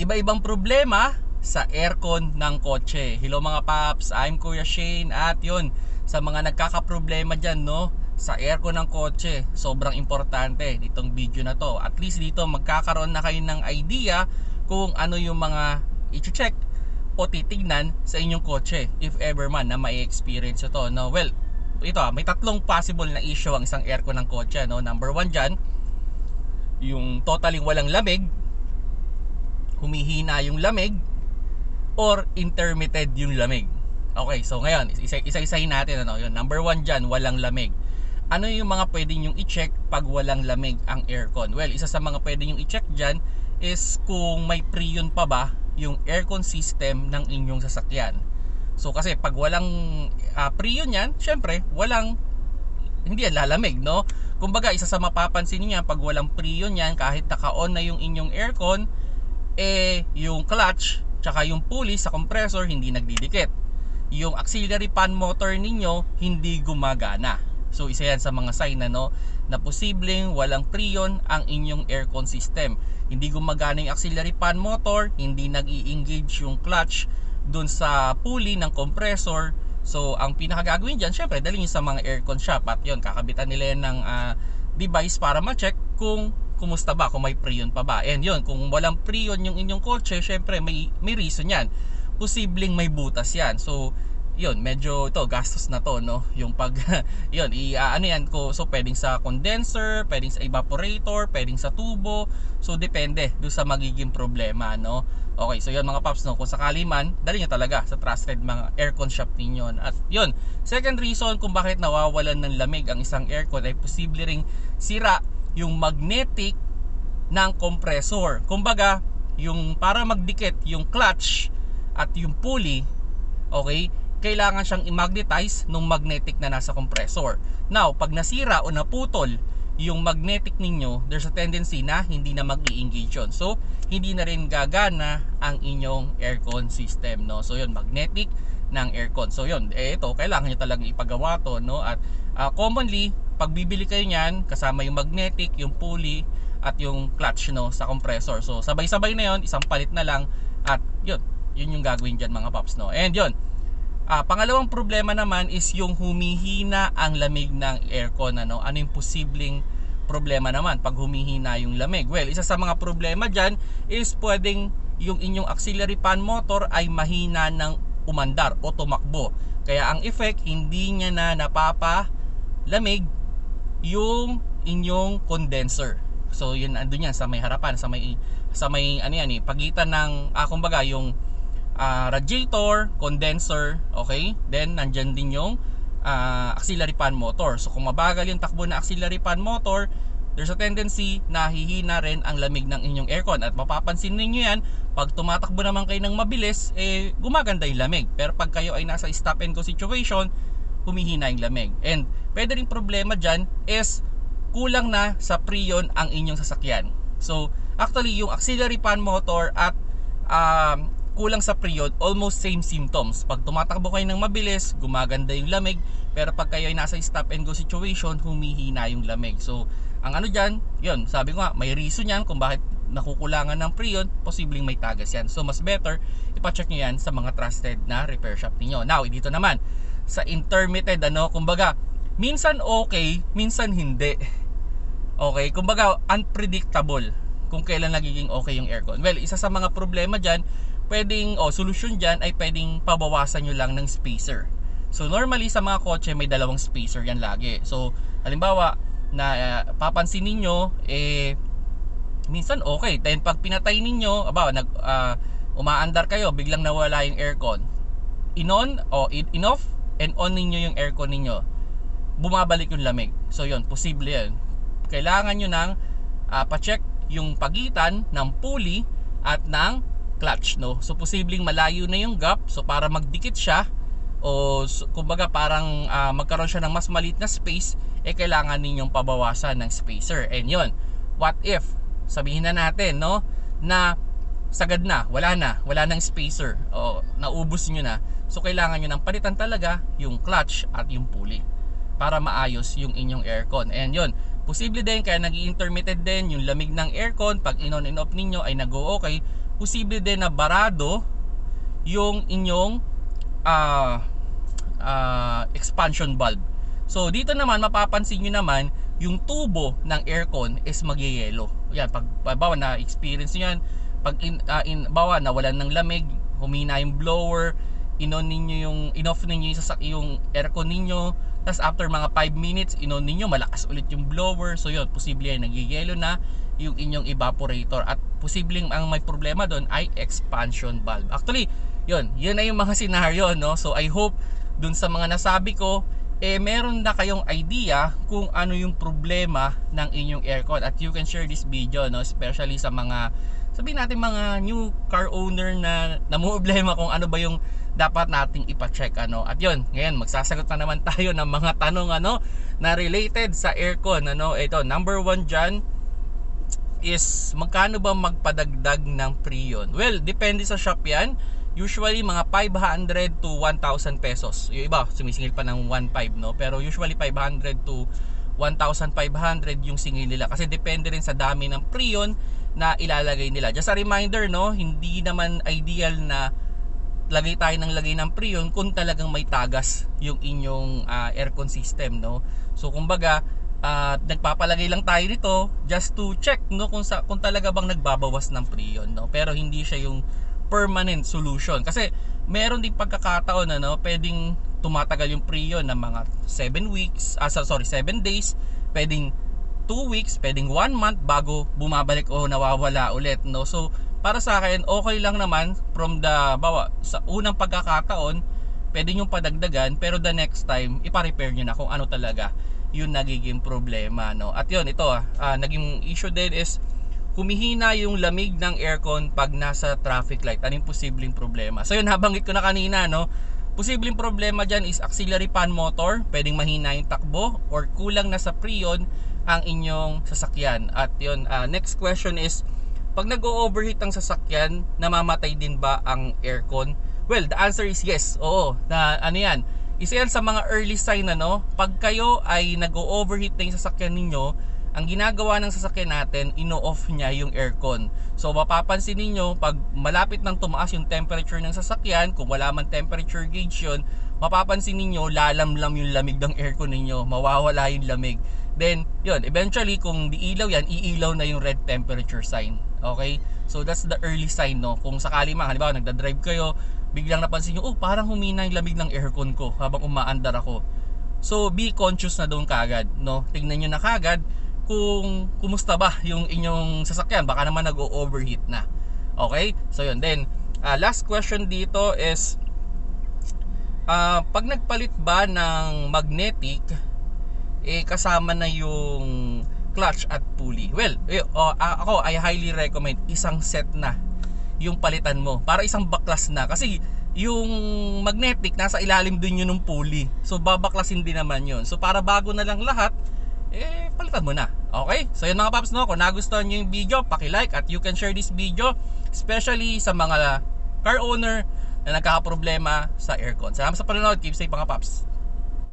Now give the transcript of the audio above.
iba-ibang problema sa aircon ng kotse. Hello mga paps, I'm Kuya Shane at yun, sa mga nagkakaproblema dyan no, sa aircon ng kotse, sobrang importante itong video na to. At least dito magkakaroon na kayo ng idea kung ano yung mga i-check o titignan sa inyong kotse if ever man na may experience ito. No, well, ito ah, may tatlong possible na issue ang isang aircon ng kotse. No? Number one dyan, yung totally walang lamig, humihina yung lamig, or intermittent yung lamig. Okay, so ngayon, isa- isa-isahin natin ano, yun. Number one dyan, walang lamig. Ano yung mga pwede nyong i-check pag walang lamig ang aircon? Well, isa sa mga pwede nyong i-check dyan is kung may preon pa ba yung aircon system ng inyong sasakyan. So kasi pag walang uh, preon yan, syempre, walang hindi yan lalamig, no? Kumbaga, isa sa mapapansin niya pag walang preon yan, kahit naka-on na yung inyong aircon, eh, yung clutch, tsaka yung pulley sa compressor, hindi nagdidikit. Yung auxiliary fan motor ninyo, hindi gumagana. So, isa yan sa mga sign na, no, na posibleng walang preon ang inyong aircon system. Hindi gumagana yung auxiliary fan motor, hindi nag engage yung clutch dun sa pulley ng compressor, So, ang pinakagagawin dyan, syempre, dalhin sa mga aircon shop at yun, kakabitan nila yan ng uh, device para ma-check kung kumusta ba, kung may preon pa ba. And yun, kung walang preon yung inyong kotse, syempre, may, may reason yan. Posibleng may butas yan. So, yun, medyo ito, gastos na to, no? Yung pag, yun, i, uh, ano yan ko, so pwedeng sa condenser, pwedeng sa evaporator, pwedeng sa tubo. So, depende do sa magiging problema, no? Okay, so yun mga paps no, kung sakali man, dali nyo talaga sa trusted mga aircon shop ninyo. At yun, second reason kung bakit nawawalan ng lamig ang isang aircon ay posible ring sira yung magnetic ng compressor. Kumbaga, yung para magdikit yung clutch at yung pulley, okay, kailangan siyang i-magnetize nung magnetic na nasa compressor. Now, pag nasira o naputol yung magnetic ninyo, there's a tendency na hindi na mag-i-engage yun. So, hindi na rin gagana ang inyong aircon system, no? So, yun, magnetic ng aircon. So, yun, eh, ito, kailangan nyo talagang ipagawa to, no? At uh, commonly, pag bibili kayo niyan, kasama yung magnetic, yung pulley, at yung clutch, no, sa compressor. So, sabay-sabay na yun, isang palit na lang, at yun, yun yung gagawin dyan, mga paps, no? And yun, Ah, pangalawang problema naman is yung humihina ang lamig ng aircon ano. Ano yung posibleng problema naman pag humihina yung lamig? Well, isa sa mga problema diyan is pwedeng yung inyong auxiliary fan motor ay mahina ng umandar o tumakbo. Kaya ang effect hindi niya na napapa lamig yung inyong condenser. So yun andun yan sa may harapan, sa may sa may ano yan eh, pagitan ng ah, kumbaga yung uh, radiator, condenser, okay? Then nandyan din yung uh, auxiliary fan motor. So kung mabagal yung takbo ng auxiliary fan motor, there's a tendency na hihina rin ang lamig ng inyong aircon. At mapapansin ninyo yan, pag tumatakbo naman kayo ng mabilis, eh gumaganda yung lamig. Pero pag kayo ay nasa stop and go situation, humihina yung lamig. And pwede rin problema dyan is kulang na sa preon ang inyong sasakyan. So actually yung auxiliary fan motor at um, kulang sa period, almost same symptoms. Pag tumatakbo kayo ng mabilis, gumaganda yung lamig. Pero pag kayo ay nasa stop and go situation, humihina yung lamig. So, ang ano dyan, yun, sabi ko nga, may reason yan kung bakit nakukulangan ng period, posibleng may tagas yan. So, mas better, ipacheck nyo yan sa mga trusted na repair shop niyo Now, dito naman, sa intermittent, ano, kumbaga, minsan okay, minsan hindi. Okay, kumbaga, unpredictable kung kailan nagiging okay yung aircon. Well, isa sa mga problema dyan, pwedeng, o oh, solusyon dyan ay pwedeng pabawasan nyo lang ng spacer. So normally sa mga kotse may dalawang spacer yan lagi. So halimbawa na uh, papansin niyo eh minsan okay. Then pag pinatay ninyo, aba nag uh, umaandar kayo, biglang nawala yung aircon. In-on o in-off and on ninyo yung aircon ninyo. Bumabalik yung lamig. So yun, posible yun. Kailangan nyo nang uh, pa-check yung pagitan ng pulley at ng clutch no so posibleng malayo na yung gap so para magdikit siya o kumbaga parang uh, magkaroon siya ng mas maliit na space eh kailangan ninyong pabawasan ng spacer and yon what if sabihin na natin no na sagad na wala na wala nang spacer. O naubos niyo na. So kailangan niyo nang palitan talaga yung clutch at yung pulley para maayos yung inyong aircon. And yon posible din kaya nag intermittent din yung lamig ng aircon. Pag in on and off ninyo ay nag-o okay. Posible din na barado yung inyong ah ah, expansion valve. So dito naman mapapansin nyo naman yung tubo ng aircon is magyeyelo. Yan, pag bawa na experience nyo yan, pag in, ah, in bawa nawalan ng lamig, humina yung blower, inon ninyo yung inoff ninyo yung, sasak, yung aircon ninyo, tapos after mga 5 minutes, inon ninyo malakas ulit yung blower. So yun, posible yan nagyeyelo na yung inyong evaporator at posibleng ang may problema doon ay expansion valve. Actually, yun, yun na yung mga senaryo, no? So I hope dun sa mga nasabi ko, eh meron na kayong idea kung ano yung problema ng inyong aircon at you can share this video, no? Especially sa mga sabihin natin mga new car owner na namumblema kung ano ba yung dapat nating ipa-check ano. At yun, ngayon magsasagot na naman tayo ng mga tanong ano na related sa aircon ano. Ito, number one dyan is magkano ba magpadagdag ng Freon? Well, depende sa shop yan. Usually mga 500 to 1,000 pesos. Yung iba, sumisingil pa ng 1,500 no? Pero usually 500 to 1,500 yung singil nila. Kasi depende rin sa dami ng Freon na ilalagay nila. Just a reminder no, hindi naman ideal na lagay tayo ng lagay ng Freon kung talagang may tagas yung inyong ah, aircon system no. So kumbaga ah, nagpapalagay lang tayo nito just to check no kung sa kung talaga bang nagbabawas ng Freon no. Pero hindi siya yung permanent solution kasi meron din pagkakataon na no, pwedeng tumatagal yung Freon ng mga 7 weeks, ah so- sorry, 7 days, pwedeng 2 weeks, pwedeng 1 month bago bumabalik o nawawala ulit no. So para sa akin okay lang naman from the bawa sa unang pagkakataon pwede nyo padagdagan pero the next time ipa-repair nyo na kung ano talaga yung nagiging problema no? At yun ito ah, ah, naging issue din is humihina yung lamig ng aircon pag nasa traffic light. Anong posibleng problema? So yun nabanggit ko na kanina no posibleng problema dyan is auxiliary fan motor pwedeng mahina yung takbo or kulang na sa preon ang inyong sasakyan at yun ah, next question is pag nag-overheat ang sasakyan, namamatay din ba ang aircon? Well, the answer is yes. Oo, na ano yan. Isa yan sa mga early sign na no, pag kayo ay nag-overheat na yung sasakyan ninyo, ang ginagawa ng sasakyan natin, ino-off niya yung aircon. So mapapansin ninyo, pag malapit nang tumaas yung temperature ng sasakyan, kung wala man temperature gauge yun, mapapansin ninyo, lalamlam yung lamig ng aircon ninyo, mawawala yung lamig. Then, yun, eventually, kung di ilaw yan, iilaw na yung red temperature sign. Okay? So, that's the early sign, no? Kung sakali man, halimbawa, nagda-drive kayo, biglang napansin nyo, oh, parang humina yung lamig ng aircon ko habang umaandar ako. So, be conscious na doon kagad, no? Tingnan nyo na kagad kung kumusta ba yung inyong sasakyan. Baka naman nag-overheat na. Okay? So, yun. Then, ah, last question dito is, ah, pag nagpalit ba ng magnetic, eh kasama na yung clutch at pulley. Well, ah, ako I highly recommend isang set na yung palitan mo para isang baklas na kasi yung magnetic nasa ilalim din yun ng pulley. So babaklasin din naman yun. So para bago na lang lahat, eh palitan mo na. Okay? So yun mga paps no, kung nagustuhan niyo yung video, paki-like at you can share this video especially sa mga car owner na nagkakaproblema sa aircon. Salamat sa panonood. Keep safe mga paps.